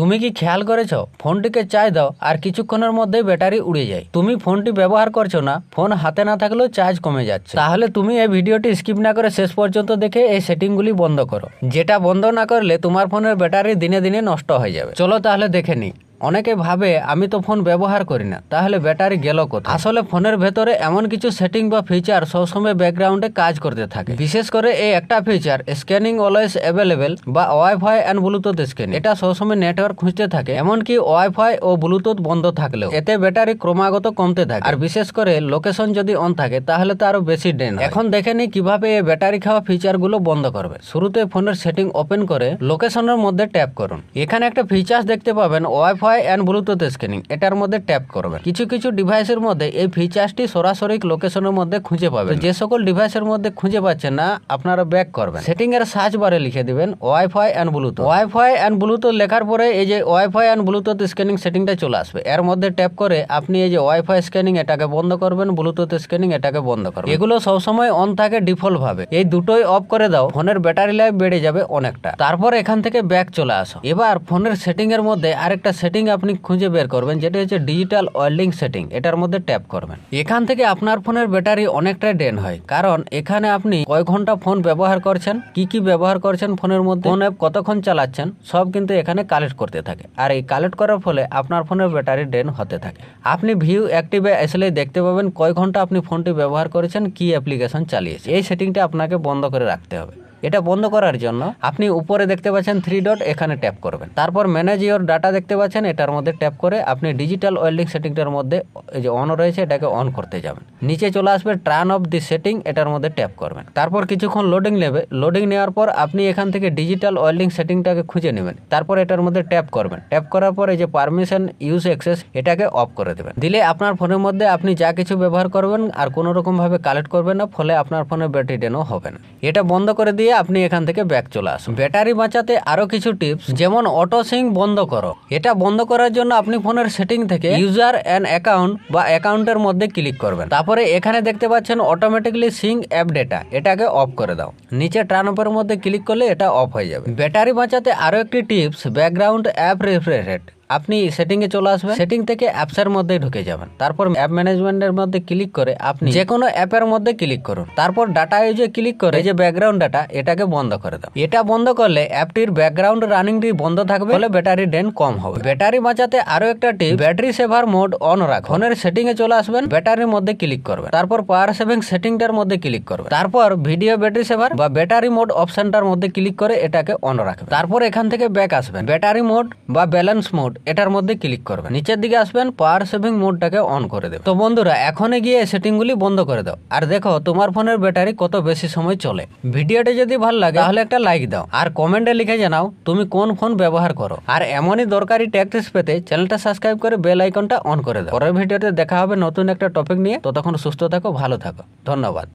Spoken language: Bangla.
তুমি কি খেয়াল করেছ? ফোনটিকে চার্জ দাও আর কিছুক্ষণের মধ্যেই ব্যাটারি উড়ে যায়। তুমি ফোনটি ব্যবহার করছ না, ফোন হাতে না থাকলেও চার্জ কমে যাচ্ছে। তাহলে তুমি এই ভিডিওটি স্কিপ না করে শেষ পর্যন্ত দেখে এই সেটিংগুলি বন্ধ করো। যেটা বন্ধ না করলে তোমার ফোনের ব্যাটারি দিনে দিনে নষ্ট হয়ে যাবে। চলো তাহলে দেখে নিই। অনেকে ভাবে, আমি তো ফোন ব্যবহার করি না, তাহলে ব্যাটারি গেল কোথায়? আসলে ফোনের ভেতরে এমন কিছু সেটিং বা ফিচার সবসময় ব্যাকগ্রাউন্ডে কাজ করতে থাকে। বিশেষ করে এই একটা ফিচার, স্ক্যানিং অলওয়েজ অ্যাভেলেবেল বা ওয়াইফাই অ্যান্ড ব্লুটুথ স্ক্যানিং। এটা সবসময় নেটওয়ার্ক খুঁজতে থাকে, এমনকি ওয়াইফাই ও ব্লুটুথ বন্ধ থাকলেও। এতে ব্যাটারি ক্রমাগত কমতে থাকে। আর বিশেষ করে লোকেশন যদি অন থাকে, তাহলে তো আরও বেশি ডেন এখন দেখে নি কীভাবে এই ব্যাটারি খাওয়া ফিচারগুলো বন্ধ করবে। শুরুতে ফোনের সেটিং ওপেন করে লোকেশনের মধ্যে ট্যাপ করুন। এখানে একটা ফিচার দেখতে পাবেন, ওয়াইফাই অ্যান্ড ব্লুটুথ স্ক্যানিং এটার মধ্যে ট্যাপ করবেন। কিছু কিছু ডিভাইসের মধ্যে এই ফিচার্সটি সরাসরি লোকেশনের মধ্যে খুঁজে পাবেন। যে সকল ডিভাইসের মধ্যে খুঁজে পাচ্ছেন না, আপনারা ব্যাক করবেন। সেটিং এর সার্চ বারে লিখে দিবেন wifi and Bluetooth wifi and Bluetooth লেখার পরে এই যে ওয়াইফাই অ্যান্ড ব্লুটুথ স্ক্যানিং সেটিংটা চলে আসবে। এর মধ্যে ট্যাপ করে আপনি এই যে ওয়াইফাই স্ক্যানিং এটাকে বন্ধ করবেন ব্লুটুথ স্ক্যানিং এটাকে বন্ধ করবেন। এগুলো সবসময় অন থাকে ডিফল্ট ভাবে। এই দুটোই অফ করে দাও, ফোনের ব্যাটারি লাইফ বেড়ে যাবে অনেকটা। তারপর এখান থেকে ব্যাক চলে আসো। এবার ফোনের সেটিং এর মধ্যে আরেকটা সেটিং আপনি খুঁজে বের করবেন, যেটা হচ্ছে ডিজিটাল ওয়েল্ডিং সেটিং এটার মধ্যে ট্যাপ করবেন। এখান থেকে আপনার ফোনের ব্যাটারি অনেকটাই ডেন হয়, কারণ এখানে আপনি কয় ঘণ্টা ফোন ব্যবহার করছেন, কি কি ব্যবহার করছেন ফোনের মধ্যে কোন অ্যাপ কতক্ষণ চালাচ্ছেন, সব কিন্তু এখানে কালেক্ট করতে থাকে। আর এই কালেক্ট করার ফলে আপনার ফোনের ব্যাটারি ডেন হতে থাকে। আপনি ভিউ অ্যাক্টিভে আসলে দেখতে পাবেন কয় ঘণ্টা আপনি ফোনটি ব্যবহার করেছেন, কি অ্যাপ্লিকেশন চালিয়েছে। এই সেটিংটা আপনাকে বন্ধ করে রাখতে হবে। এটা বন্ধ করার জন্য আপনি উপরে দেখতে পাচ্ছেন থ্রি ডট এখানে ট্যাপ করবেন। তারপর ম্যানেজ ইওর ডাটা দেখতে পাচ্ছেন, এটার মধ্যে ট্যাপ করে আপনি ডিজিটাল ওয়েল্ডিং সেটিংটার মধ্যে যে অন রয়েছে, এটাকে অন করতে যাবেন। নিচে চলে আসবে টার্ন অফ দি সেটিং এটার মধ্যে ট্যাপ করবেন। তারপর কিছুক্ষণ লোডিং নেবে লোডিং নেওয়ার পর আপনি এখান থেকে ডিজিটাল ওয়েল্ডিং সেটিংটাকে খুঁজে নেবেন। তারপর এটার মধ্যে ট্যাপ করবেন। ট্যাপ করার পর যে পারমিশন ইউজ অ্যাক্সেস এটাকে অফ করে দেবেন। দিলে আপনার ফোনের মধ্যে আপনি যা কিছু ব্যবহার করবেন আর কোনো রকম ভাবে কালেক্ট করবেন না, ফলে আপনার ফোনের ব্যাটারি ডেনও হবে না। এটা বন্ধ করে দিয়ে আপনি এখান থেকে ব্যাক চলে আসুন। ব্যাটারি বাঁচাতে আরও কিছু টিপস যেমন অটো সিং বন্ধ করো। এটা বন্ধ করার জন্য আপনি ফোনের সেটিং থেকে ইউজার অ্যান্ড অ্যাকাউন্ট বা অ্যাকাউন্টের মধ্যে ক্লিক করবেন। তারপরে এখানে দেখতে পাচ্ছেন অটোমেটিকলি সিং অ্যাপ ডেটা এটাকে অফ করে দাও। নিচে ট্রান অফের মধ্যে ক্লিক করলে এটা অফ হয়ে যাবে। ব্যাটারি বাঁচাতে আরও একটি tips background app refresh rate আপনি সেটিংয়ে চলে আসবেন। সেটিং থেকে অ্যাপসের মধ্যে ঢুকে যাবেন। তারপর অ্যাপ ম্যানেজমেন্টের মধ্যে ক্লিক করে আপনি যে কোনো অ্যাপের মধ্যে ক্লিক করুন। তারপর ডাটা ইউজে ক্লিক করে যে ব্যাকগ্রাউন্ড ডাটা এটাকে বন্ধ করে দাও। এটা বন্ধ করলে অ্যাপটির ব্যাকগ্রাউন্ড রানিংটি বন্ধ থাকবে, ফলে ব্যাটারি ডেন কম হবে। ব্যাটারি বাঁচাতে আরও একটা tip battery saver mode on রাখ ফোনের সেটিং এ চলে আসবেন ব্যাটারির মধ্যে ক্লিক করবেন। তারপর পাওয়ার সেভিং সেটিংটার মধ্যে ক্লিক করবেন। তারপর ভিডিও ব্যাটারি সেভার বা ব্যাটারি মোড অপশনটার মধ্যে ক্লিক করে এটাকে অন রাখবেন। তারপর এখান থেকে ব্যাক আসবেন। ব্যাটারি মোড বা ব্যালেন্স মোড এটার মধ্যে ক্লিক করবেন। নিচের দিকে আসবেন পাওয়ার সেভিং মোডটাকে অন করে দেবেন। তো বন্ধুরা, এখনই গিয়ে সেটিংগুলি বন্ধ করে দাও। আর দেখো, তোমার ফোনের ব্যাটারি কত বেশি সময় চলে। ভিডিওটি যদি ভালো লাগে, তাহলে একটা লাইক দাও। আর কমেন্টে লিখে জানাও, তুমি কোন ফোন ব্যবহার করো। আর এমনই দরকারি ট্যাক্টিস পেতে চ্যানেলটা সাবস্ক্রাইব করে বেল আইকনটা অন করে দাও। পরের ভিডিওতে দেখা হবে নতুন একটা টপিক নিয়ে। ততক্ষণ সুস্থ থাকো, ভালো থাকো। ধন্যবাদ।